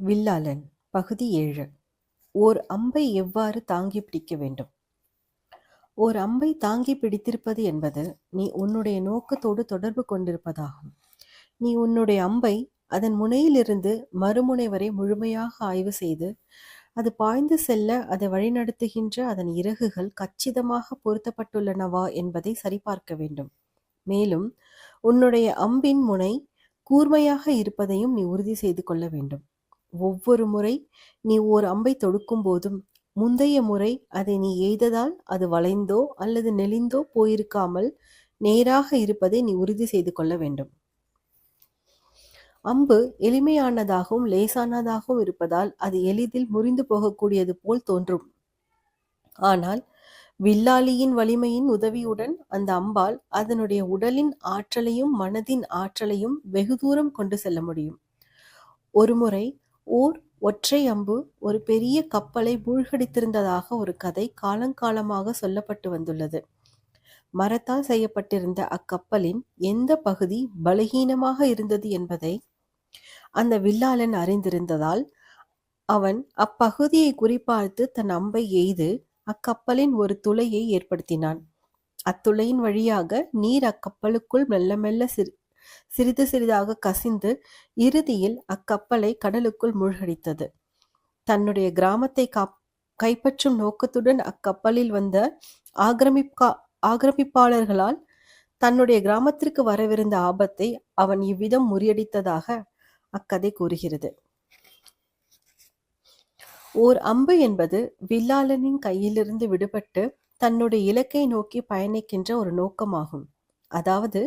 வில்லாளன் பகுதி ஏழு. ஓர் அம்பை எவ்வாறு தாங்கி பிடிக்க வேண்டும்? ஓர் அம்பை தாங்கி பிடித்திருப்பது என்பது நீ உன்னுடைய நோக்கத்தோடு தொடர்பு கொண்டிருப்பதாகும். நீ உன்னுடைய அம்பை அதன் முனையிலிருந்து மறுமுனை வரை முழுமையாக ஆய்வு செய்து அது பாய்ந்து செல்ல அதை வழிநடத்துகின்ற அதன் இறகுகள் கச்சிதமாக பொருத்தப்பட்டுள்ளனவா என்பதை சரிபார்க்க வேண்டும். மேலும் உன்னுடைய அம்பின் முனை கூர்மையாக இருப்பதையும் நீ உறுதி செய்து கொள்ள வேண்டும். ஒவ்வொரு முறை நீ ஓர் அம்பை தொடுக்கும் போதும் முந்தைய முறை அதை நீ எய்ததால் அது வளைந்தோ அல்லது நெளிந்தோ போயிருக்காமல் நேராக இருப்பதை நீ உறுதி செய்து கொள்ள வேண்டும். அம்பு எளிமையானதாகவும் லேசானதாகவும் இருப்பதால் அது எளிதில் முறிந்து போகக்கூடியது போல் தோன்றும். ஆனால் வில்லாளியின் வலிமையின் உதவியுடன் அந்த அம்பால் அதனுடைய உடலின் ஆற்றலையும் மனதின் ஆற்றலையும் வெகு தூரம் கொண்டு செல்ல முடியும். ஒருமுறை ஓர் ஒற்றை அம்பு ஒரு பெரிய கப்பலை மூழ்கடித்திருந்ததாக ஒரு கதை காலங்காலமாக சொல்லப்பட்டு வந்துள்ளது. மரத்தால் செய்யப்பட்டிருந்த அக்கப்பலின் எந்த பகுதி பலகீனமாக இருந்தது என்பதை அந்த வில்லாளன் அறிந்திருந்ததால் அவன் அப்பகுதியை குறிப்பார்த்து தன் அம்பை எய்து அக்கப்பலின் ஒரு துளையை ஏற்படுத்தினான். அத்துளையின் வழியாக நீர் அக்கப்பலுக்குள் மெல்ல மெல்ல சிறிது சிறிதாக கசிந்து இறுதியில் அக்கப்பலை கடலுக்குள் மூழ்கடித்தது. தன்னுடைய கிராமத்தை காப் கைப்பற்றும் நோக்கத்துடன் அக்கப்பலில் வந்த ஆக்கிரமிப்பா ஆக்கிரமிப்பாளர்களால் தன்னுடைய கிராமத்திற்கு வரவிருந்த ஆபத்தை அவன் இவ்விதம் முறியடித்ததாக அக்கதை கூறுகிறது. ஓர் அம்பு என்பது வில்லாளனின் கையிலிருந்து விடுபட்டு தன்னுடைய இலக்கை நோக்கி பயணிக்கின்ற ஒரு நோக்கமாகும். அதாவது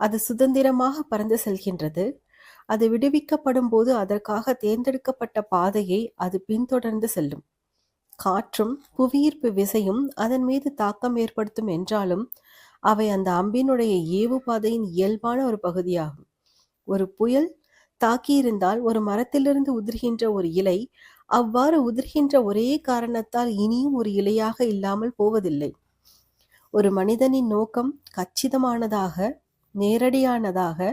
அது சுதந்திரமாக பறந்து செல்கின்றது. அது விடுவிக்கப்படும் போது அதற்காக தேர்ந்தெடுக்கப்பட்ட பாதையை அது பின்தொடர்ந்து செல்லும். காற்றும் புவியீர்ப்பு விசையும் அதன் மீது தாக்கம் ஏற்படுத்தும் என்றாலும் அவை அந்த அம்பினுடைய ஏவு பாதையின் இயல்பான ஒரு பகுதியாகும். ஒரு புயல் தாக்கியிருந்தால் ஒரு மரத்திலிருந்து உதிர்கின்ற ஒரு இலை அவ்வாறு உதிர்கின்ற ஒரே காரணத்தால் இனியும் ஒரு இலையாக இல்லாமல் போவதில்லை. ஒரு மனிதனின் நோக்கம் கச்சிதமானதாக நேரடியானதாக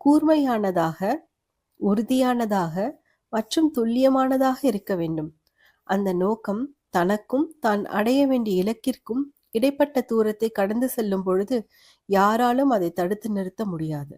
கூர்மையானதாக உறுதியானதாக மற்றும் துல்லியமானதாக இருக்க வேண்டும். அந்த நோக்கம் தனக்கும் தான் அடைய வேண்டிய இலக்கிற்கும் இடைப்பட்ட தூரத்தை கடந்து செல்லும் பொழுது யாராலும் அதை தடுத்து நிறுத்த முடியாது.